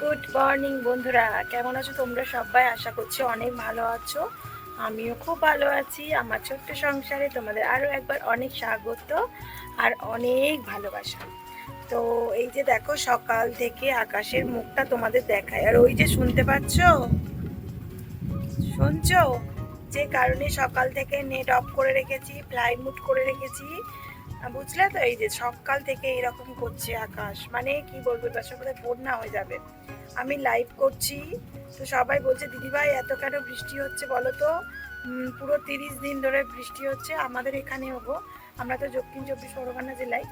Good morning বন্ধুরা। কেমন আছো তোমরা সবাই? আশা করছি অনেক ভালো আছো। আমিও খুব ভালো আছি। আমার ছোট্ট সংসারে তোমাদের আরও একবার অনেক স্বাগত আর অনেক ভালোবাসা। তো এই যে দেখো, সকাল থেকে আকাশের মুখটা তোমাদের দেখায়। আর ওই যে শুনতে পাচ্ছ? শুনছো? যে কারণে সকাল থেকে নেট অফ করে রেখেছি ফ্লাইট মুড করে রেখেছি। বুঝলে তো? এই যে সকাল থেকে এরকম করছে আকাশ। মানে কি বলব? তার বাসার মধ্যে বন্যা হয়ে যাবে। আমি লাইভ করছি। তো সবাই বলছে, দিদিভাই, এত কেন বৃষ্টি হচ্ছে বলো তো? পুরো তিরিশ দিন ধরে বৃষ্টি হচ্ছে। আমাদের এখানেও গো। আমরা তো দক্ষিণ চব্বিশ পরগনা জেলায়।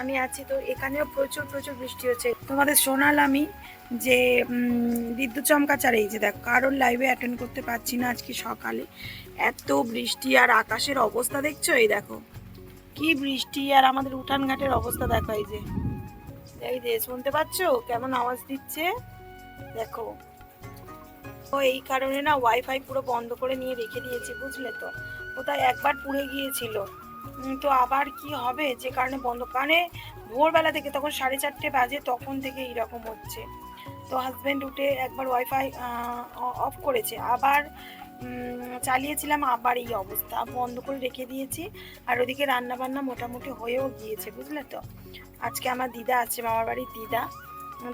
আমি আছি। তো এখানেও প্রচুর প্রচুর বৃষ্টি হচ্ছে। তোমাদের শোনাল আমি যে বিদ্যুৎ চমকাচার এই যে দেখ, কারোর লাইভে অ্যাটেন্ড করতে পারছি না আজকে সকালে। এত বৃষ্টি আর আকাশের অবস্থা দেখছ? এই দেখো। কি বৃষ্টি আর আমাদের উঠান ঘাটের অবস্থা দেখো এই যে। এই যে, শুনতে পাচ্ছ? কেমন আওয়াজ দিচ্ছে? দেখো। তো এই কারণে না ওয়াইফাই পুরো বন্ধ করে নিয়ে রেখে দিয়েছি, বুঝলে তো? কোথায় একবার পুড়ে গিয়েছিল। তো আবার কি হবে? যে কারণে বন্ধ। কারণে ভোরবেলা থেকে তখন সাড়ে চারটে বাজে, তখন থেকে এইরকম হচ্ছে। তো হাজব্যান্ড উঠে একবার ওয়াইফাই অফ করেছে। আবার চালিয়েছিলাম, আবার এই অবস্থা। বন্ধ করে রেখে দিয়েছি, আর ওদিকে রান্না বান্না মোটামুটি হয়েও গিয়েছে, বুঝলে তো? আজকে আমার দিদা আছে, মামার বাড়ির দিদা।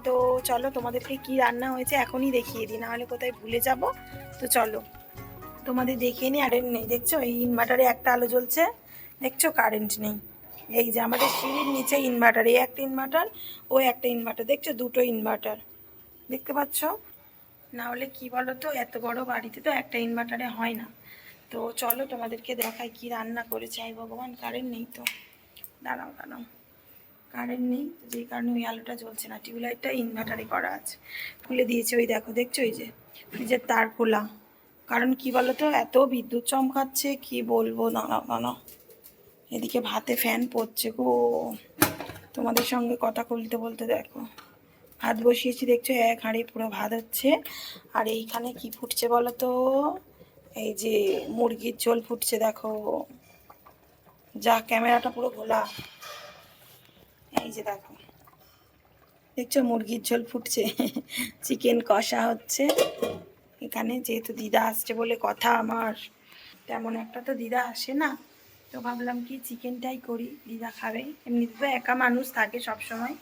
তো চলো, তোমাদেরকে কি রান্না হয়েছে এখনই দেখিয়ে দিই, নাহলে কোথায় ভুলে যাব। তো চলো, তোমাদের দেখিয়ে নিই, আর নেই, দেখছ? এই ইনভার্টারে একটা আলো জ্বলছে, দেখছ? কারেন্ট নেই। এই যে আমাদের সিঁড়ির নিচে ইনভার্টার এই একটা ইনভার্টার ও একটা ইনভার্টার দেখছ? দুটো ইনভার্টার দেখতে পাচ্ছ? না হলে কি বলো তো এত বড় বাড়িতে তো একটা ইনভার্টারে হয় না। তো চলো তোমাদেরকে দেখাই কি রান্না করেছে, আই ভগবান কারেন্ট নেই তো। দাঁড়াও দাঁড়াও। কারেন্ট নেই, তো যেই কারণে ওই আলোটা জ্বলছে না, টিউবলাইটটা ইনভার্টারে করা আছে। খুলে দিয়েছে ওই দেখো, দেখছ ওই যে? ফ্রিজের তার খোলা। কারণ কি বলো তো এত বিদ্যুৎ চমকাচ্ছে, কি বলব, দাঁড়াও দাঁড়াও। এদিকে ভাতে ফ্যান পড়ছে গো। তোমাদের সঙ্গে কথা বলতে বলতে দেখো। ভাত বসিয়েছি, দেখছ? এক হাঁড়ি পুরো ভাত হচ্ছে। আর এইখানে কি ফুটছে বলো তো এই যে মুরগির ঝোল ফুটছে, দেখো। যা, ক্যামেরাটা পুরো খোলা এই যে দেখো। দেখছ, মুরগির ঝোল ফুটছে। চিকেন কষা হচ্ছে। এখানে যেহেতু দিদা আসছে বলে কথা আমার, তেমন একটা তো দিদা আসে না। তো ভাবলাম কি, চিকেনটাই করি, দিদা খাবে। এমনিতে তো একা মানুষ থাকে সব সময়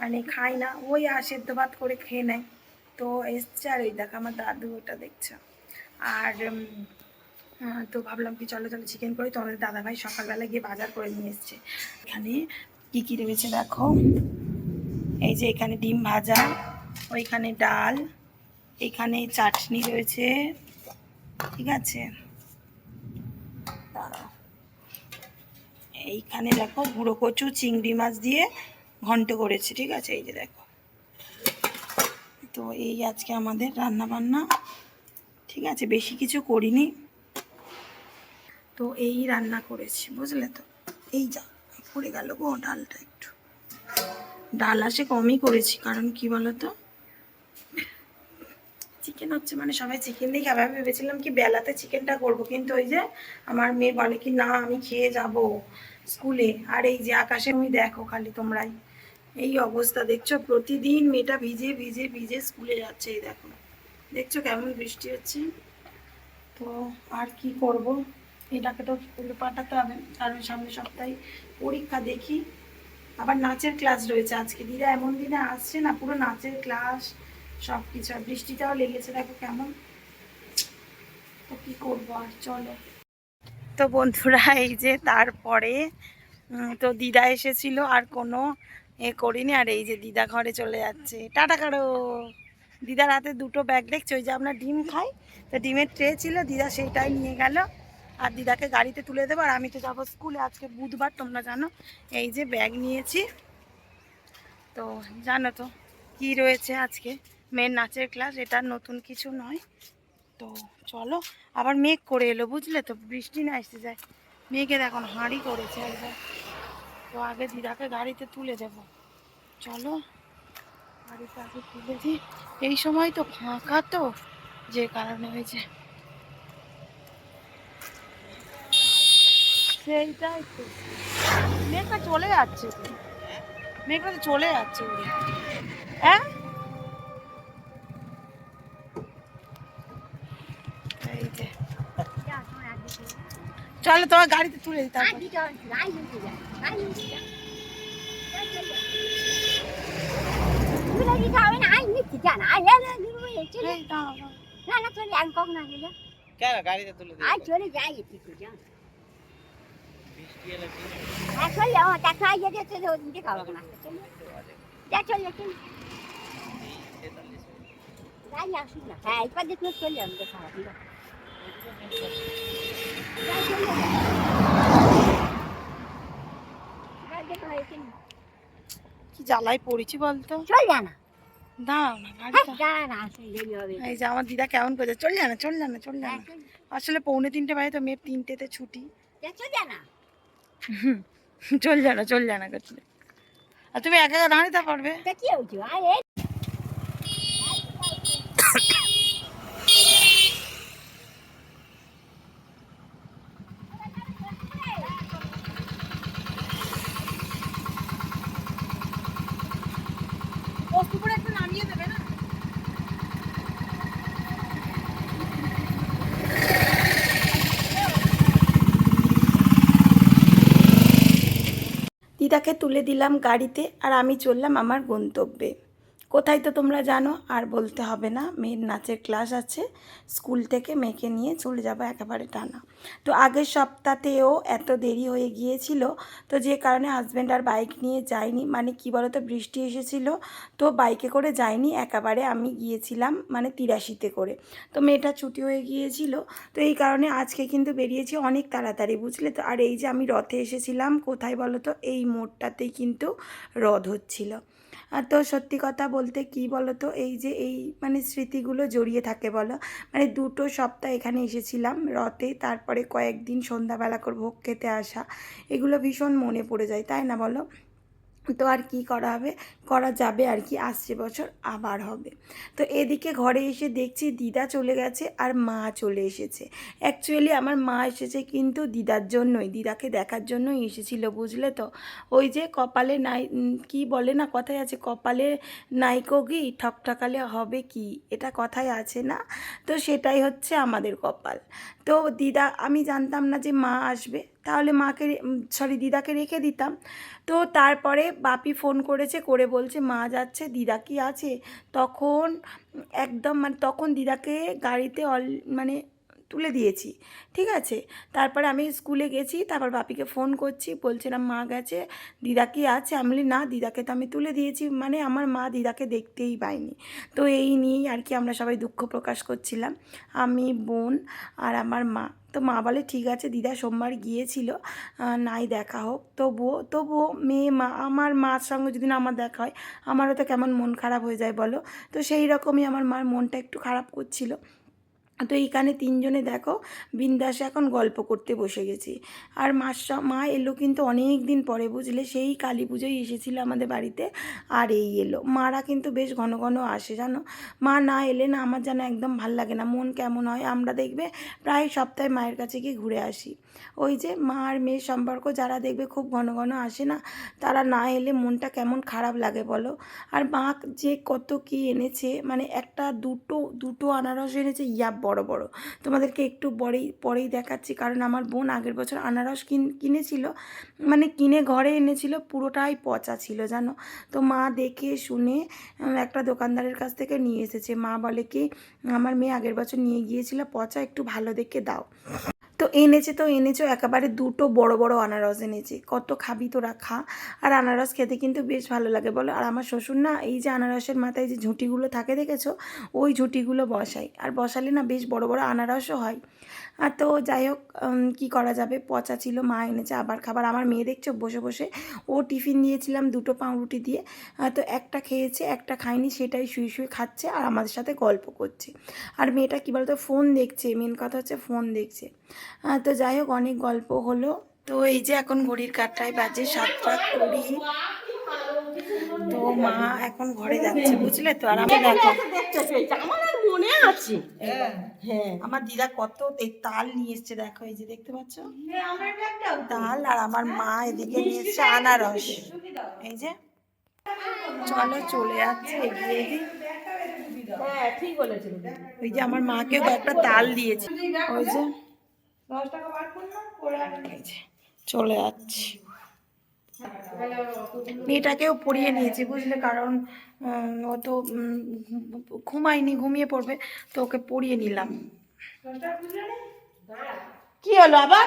মানে খায় না, ওই আর সেদ্ধ ভাত করে খেয়ে নেয়। তো এসছে আর ওই দেখো আমার দাদু ওটা দেখছে। আর তো ভাবলাম কি চলো চলো চিকেন করি। তো আমাদের দাদাভাই সকালবেলা গিয়ে বাজার করে নিয়ে এসছে। এখানে কি কী রয়েছে দেখো? এই যে এখানে ডিম ভাজা, ওইখানে ডাল, এখানে চাটনি রয়েছে। ঠিক আছে। এইখানে দেখো গুঁড়ো কচু, চিংড়ি মাছ দিয়ে ঘন্ট করেছি, ঠিক আছে? এই যে দেখো। তো এই আজকে আমাদের রান্না বান্না ঠিক আছে? বেশি কিছু করিনি। তো এই রান্না করেছি, বুঝলে তো? এই যা, পড়ে গেল গো ডালটা একটু। ডাল আসে কমই করেছি, কারণ কি বলতো? চিকেন হচ্ছে মানে সবাই চিকেন দিয়ে খাবে। আমি ভেবেছিলাম কি বেলাতে চিকেনটা করব, কিন্তু ওই যে আমার মেয়ে বলে কি, না, আমি খেয়ে যাব স্কুলে। আর এই যে আকাশে, তুমি দেখো খালি তোমরাই। এই অবস্থা, দেখছ? প্রতিদিন মেয়েটা ভিজে ভিজে ভিজে স্কুলে যাচ্ছে, এই দেখো। দেখছ কেমন বৃষ্টি হচ্ছে? তো আর কি করব? এটাকে তো স্কুলে পাঠাতে হবে। কারণ সামনের সপ্তাহে পরীক্ষা দেখি। আবার নাচের ক্লাস রয়েছে আজকে। দিদা এমন দিনে আসছে না, পুরো নাচের ক্লাস সব কিছু আর বৃষ্টিটাও লেগেছে, দেখো কেমন। তো কি করব আর, চলো। তো বন্ধুরা, এই যে তারপরে তো দিদা এসেছিল, আর কোনো এ করিনি, আর এই যে দিদা ঘরে চলে যাচ্ছে। টাটা কারও। দিদার হাতে দুটো ব্যাগ দেখছ, ওই যে আমরা ডিম খাই, তো ডিমের ট্রে ছিল, দিদা সেইটাই নিয়ে গেল। আর দিদাকে গাড়িতে তুলে দেবো, আর আমি তো যাব স্কুলে, আজকে বুধবার, তোমরা জানো। এই যে ব্যাগ নিয়েছি। তো জানো তো কি রয়েছে আজকে? মেয়ের নাচের ক্লাস এটা নতুন কিছু নয়। তো চলো, আবার মেঘ করে এলো, বুঝলে তো? বৃষ্টি না এসে যায়। মেঘে দেখুন হাঁড়ি করেছে একবার। তো আগে দিদাকে গাড়িতে তুলে দেবো চলো, গাড়িতে আগে তুলে দিই এই সময় তো ফাঁকা তো, যে কারণে হয়েছে সেইটাই তো মেঘটা চলে যাচ্ছে। মেঘটা চলে যাচ্ছে। হ্যাঁ চলে, আমি কখন আসলে? কেন গাড়িতে তুলে দিই আই চলে যাই একটু একটু, যা। বৃষ্টি এলে কি আর চলে, আমার দেখা আই যেতে, চলে, ওদিকে খাব না। চলে। যা, চলে, চলে। তেতাল্লিশ যাই আসুক না। হ্যাঁ, এবার দেখলে চলে যাবে, দেখা হবে, ঠিক আছে। যা, চলে যা। যা, দেখা হয়েছে না। কি জ্বালায় পড়েছি বলতো? চল যা না। দাঁড়াও না হ্যাঁ। এই যে আমার দিদা কেমন করছে? চল জানা চল জানা চল যা হ্যাঁ, আসলে পৌনে তিনটে বাজে তো মেয়ের তিনটেতে ছুটি। চল যা না। চল যা না চল যা না করছিলে আর তুমি একা একা দাঁড়িয়ে পারবে তা কি হয়েছে? আরে, বস্তুপুরে একটু নামিয়ে দেবে না দিদাকে তুলে দিলাম গাড়িতে আর আমি চললাম আমার গন্তব্যে। কোথায় তো তোমরা জানো, আর বলতে হবে না, মেয়ের নাচের ক্লাস আছে, স্কুল থেকে মেয়েকে নিয়ে চলে যাব একেবারে টানা। তো আগের সপ্তাহতেও এত দেরি হয়ে গিয়েছিল, তো যে কারণে হাজব্যান্ড আর বাইক নিয়ে যায়নি মানে কি বলতো, বৃষ্টি এসেছিল, তো বাইকে করে যায়নি একেবারে আমি গিয়েছিলাম মানে তিরাশিতে করে। তো মেয়েটা ছুটি হয়ে গিয়েছিল, তো এই কারণে আজকে কিন্তু বেরিয়েছি অনেক তাড়াতাড়ি, বুঝলে তো? আর এই যে আমি রথে এসেছিলাম, কোথায় বলো তো এই মোড়টাতেই কিন্তু রথ হচ্ছিল। আর তো সত্যি কথা বলতে কি বলো তো এই যে এই মানে স্মৃতিগুলো জড়িয়ে থাকে বলো মানে দুটো সপ্তাহ এখানে এসেছিলাম রথে, তারপরে কয়েকদিন সন্ধ্যাবেলা করে ভোগ খেতে আসা, এগুলো ভীষণ মনে পড়ে যায়, তাই না বলো? তো আর কি করা হবে? করা যাবে আর কি আসছে বছর আবার হবে। তো এদিকে ঘরে এসে দেখছি দিদা চলে গেছে আর মা চলে এসেছে। অ্যাকচুয়ালি আমার মা এসেছে কিন্তু দিদার জন্যই, দিদাকে দেখার জন্যই এসেছিল, বুঝলে তো? ওই যে কপালে নাই কি বলে না, কথায় আছে, কপালে নাইকো কি ঠকঠকালে হবে কি? এটা কথায় আছে না? তো সেটাই হচ্ছে আমাদের কপাল। তো দিদা, আমি জানতাম না যে মা আসবে। তাহলে মাকে সরি দিদাকে রেখে দিতাম। তো তারপরে বাপি ফোন করেছে, করে বলছে, মা যাচ্ছে, দিদা কি আছে? তখন একদম মানে তখন দিদাকে গাড়িতে অল মানে তুলে দিয়েছি, ঠিক আছে? তারপরে আমি স্কুলে গেছি, তারপর বাপিকে ফোন করছি, বলছিলাম, মা গেছে, দিদা কি আছে? আমি বলি, না, দিদাকে তো আমি তুলে দিয়েছি মানে আমার মা দিদাকে দেখতেই পাইনি তো এই নিয়েই আর কি আমরা সবাই দুঃখ প্রকাশ করছিলাম, আমি, বোন আর আমার মা। তো মা বলে, ঠিক আছে, দিদা সোমবার গিয়েছিল নাই দেখা হোক। তবুও তবুও মেয়ে মা, আমার মার সঙ্গে যদি না আমার দেখা হয়, আমারও তো কেমন মন খারাপ হয়ে যায় বলো? তো সেই রকমই আমার মার মনটা একটু খারাপ করছিল। তো এইখানে তিনজনে দেখো বিন্দাসে এখন গল্প করতে বসে গেছি। আর মার মা এলো কিন্তু অনেক দিন পরে বুঝলে, সেই কালী পুজোয় এসেছিল আমাদের বাড়িতে আর এই এলো। মারা কিন্তু বেশ ঘন ঘন আসে, জানো? মা না এলে না আমার যেন একদম ভালো লাগে না, মন কেমন হয়? আমরা দেখবে প্রায় সপ্তাহে মায়ের কাছে গিয়ে ঘুরে আসি। ওই যে মা আর মেয়ের সম্পর্ক যারা দেখবে খুব ঘন ঘন আসে না, তারা না এলে মনটা কেমন খারাপ লাগে বলো? আর মা যে কত কি এনেছে মানে একটা দুটো দুটো আনারস এনেছে ইয়াব বড় বড়। তোমাদেরকে একটু পরেই পরেই দেখাচ্ছি, কারণ আমার বোন আগের বছর আনারস কিন, কিনেছিল। মানে কিনে ঘরে এনেছিল, পুরোটাই পচা ছিল, জানো? তো মা দেখে শুনে একটা দোকানদারের কাছ থেকে নিয়ে এসেছে। মা বলে কি, আমার মেয়ে আগের বছর নিয়ে গিয়েছিল, পচা একটু ভালো দেখে দাও। তো এনেছে তো এনেছো, একেবারে দুটো বড় বড় আনারস এনেছে। কত খাবি তোরা, খা। আর আনারস খেতে কিন্তু বেশ ভালো লাগে বলো। আর আমার শ্বশুর না, এই যে আনারসের মাথায় যে ঝুঁটিগুলো থাকে দেখেছ? ওই ঝুঁটিগুলো বসাই আর বসালে না বেশ বড় বড় আনারসও হয়। আর তো যাই হোক কী করা যাবে? পচা ছিল, মা এনেছে আবার খাবার। আমার মেয়ে দেখছ, বসে বসে ও টিফিন দিয়েছিলাম দুটো পাউরুটি দিয়ে। তো একটা খেয়েছে, একটা খায়নি, সেটাই শুয়ে শুয়ে খাচ্ছে আর আমাদের সাথে গল্প করছে। আর মেয়েটা কী বলতো, ফোন দেখছে, মেন কথা হচ্ছে ফোন দেখছে। তো যাই হোক, অনেক গল্প হলো। তো এই যে এখন ঘড়ির কাটায় বাজে সাতটা কুড়ি। তো মা এখন ঘরে যাচ্ছে, বুঝলে? তো আর আমি দেখো আছে হ্যাঁ আমার দিদা কত তাল নিয়ে এসছে দেখো এই যে দেখতে পাচ্ছ তাল আর আমার মা এদিকে নিয়ে এসছে আনারস এই যে চলো চলে যাচ্ছে এগিয়ে হ্যাঁ ঠিক ওই যে আমার মাকে কয়েকটা তাল দিয়েছে ওই দশ টাকা বার যে চলে যাচ্ছি মেয়েটাকেও পড়িয়ে নিয়েছি বুঝলে? কারণ ও তো ঘুমায়নি ঘুমিয়ে পড়বে তো ওকে পড়িয়ে নিলাম। কি হলো আবার?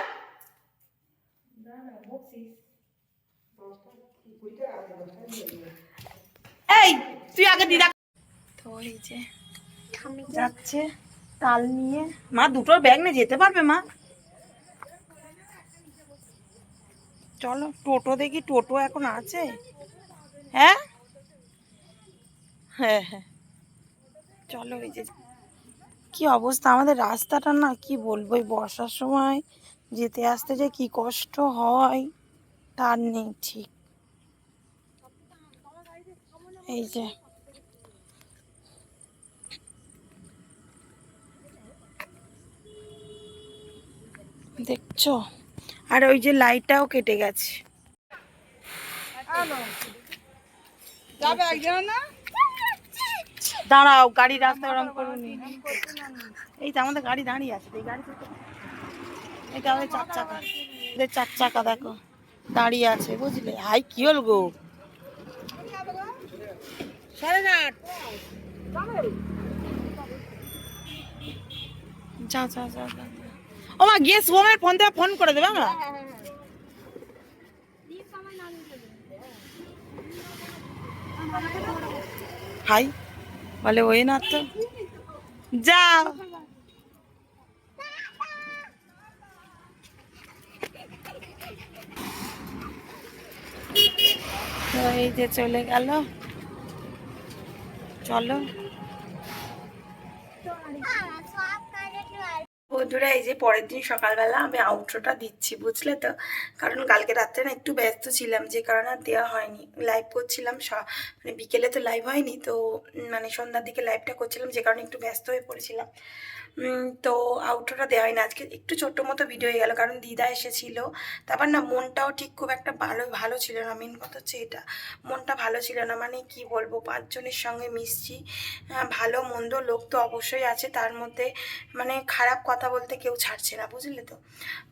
এই তুই আগে দিদা তো এই যে যাচ্ছে তাল নিয়ে। মা দুটোর ব্যাগ নিয়ে যেতে পারবে মা? চলো, টোটো দেখি, টোটো এখন আছে। হ্যাঁ? হ্যাঁ হ্যাঁ। চলো, এই যে কি অবস্থা? আমাদের রাস্তাটা না, কি বলব? এই বর্ষার সময় যেতে আসতে যে কি কষ্ট হয়, তার নেই ঠিক। এই যে দেখছ? আর ওই যে লাইটটাও কেটে গেছে। দাঁড়াও গাড়ি রাস্তা ওরম করুনি এই তো আমাদের গাড়ি দাঁড়িয়ে আছে এই গাড়ি এটা আমাদের চার চাকা। এদের চার চাকা দেখো দাঁড়িয়ে আছে বুঝলে? হাই কি হল গো? যা যা যা। ও মা গিয়ে ফোন থেকে ফোন করে দেবে আমরা হাই বলে, ওই না তো। তো এই যে চলে গেল। চলো। বন্ধুরা, এই যে পরের দিন সকালবেলা আমি আউটরোটা দিচ্ছি, বুঝলে তো? কারণ কালকে রাত্রে না একটু ব্যস্ত ছিলাম, যে কারণে আর দেওয়া হয়নি। লাইভ করছিলাম মানে বিকেলে তো লাইভ হয়নি, তো মানে সন্ধ্যার দিকে লাইভটা করছিলাম, যে কারণে একটু ব্যস্ত হয়ে পড়েছিলাম। তো আউটরোটা দেওয়া হয়নি আজকে একটু ছোট্ট মতো ভিডিও হয়ে গেল, কারণ দিদা এসেছিল। তারপর না, মনটাও ঠিক খুব একটা ভালো ভালো ছিল না। মেন কথা হচ্ছে এটা, মনটা ভালো ছিল না। মানে কি বলব, পাঁচজনের সঙ্গে মিশছি। ভালো, মন্দ লোক তো অবশ্যই আছে। তার মধ্যে মানে খারাপ কথা বলতে কেউ ছাড়ছে না, বুঝলে তো?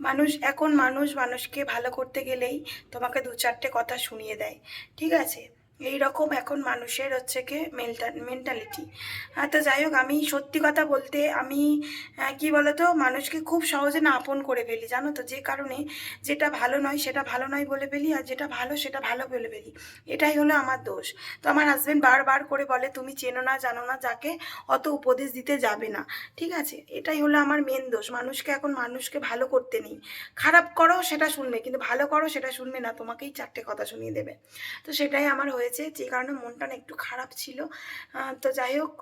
মানুষ, এখন মানুষ, মানুষকে ভালো করতে গেলেই তোমাকে দু চারটে কথা শুনিয়ে দেয়। ঠিক আছে? এই রকম এখন মানুষের হচ্ছে কি মেন্টালিটি হ্যাঁ তো যাই হোক, আমি সত্যি কথা বলতে আমি কি বলতো, মানুষকে খুব সহজে না আপন করে ফেলি, জানো তো? যে কারণে যেটা ভালো নয় সেটা ভালো নয় বলে ফেলি, আর যেটা ভালো সেটা ভালো বলে ফেলি। এটাই হলো আমার দোষ। তো আমার হাজব্যান্ড বারবার করে বলে, তুমি চেনো না, জানো না, যাকে অত উপদেশ দিতে যাবে না। ঠিক আছে? এটাই হলো আমার মেন দোষ। মানুষকে এখন মানুষকে ভালো করতে নেই। খারাপ করো সেটা শুনবে, কিন্তু ভালো করো সেটা শুনবে না, তোমাকেই চারটে কথা শুনিয়ে দেবে। তো সেটাই আমার হয়েছে যে কারণে মনটা একটু খারাপ ছিল। তো যাই হোক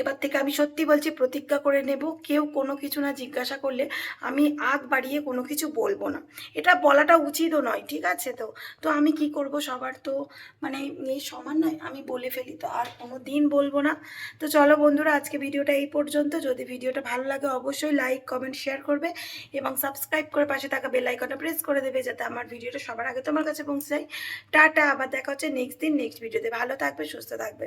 এবার থেকে আমি সত্যি বলছি, প্রতিজ্ঞা করে নেব, কেউ কোনো কিছু না জিজ্ঞাসা করলে আমি আগ বাড়িয়ে কোনো কিছু বলব না। এটা বলাটা উচিতও নয়, ঠিক আছে তো? তো আমি কি করব সবার তো? মানে এই সমান নয়, আমি বলে ফেলি তো, আর কোনো দিন বলব না। তো চলো বন্ধুরা, আজকে ভিডিওটা এই পর্যন্ত। যদি ভিডিওটা ভালো লাগে, অবশ্যই লাইক কমেন্ট শেয়ার করবে এবং সাবস্ক্রাইব করে পাশে থাকা বেল আইকনটা প্রেস করে দেবে যাতে আমার ভিডিওটা সবার আগে তোমার কাছে পৌঁছে যায়। টাটা, আবার দেখা হচ্ছে নেক্সট দিন নেক্সট ভিডিওতে ভালো থাকবে, সুস্থ থাকবে।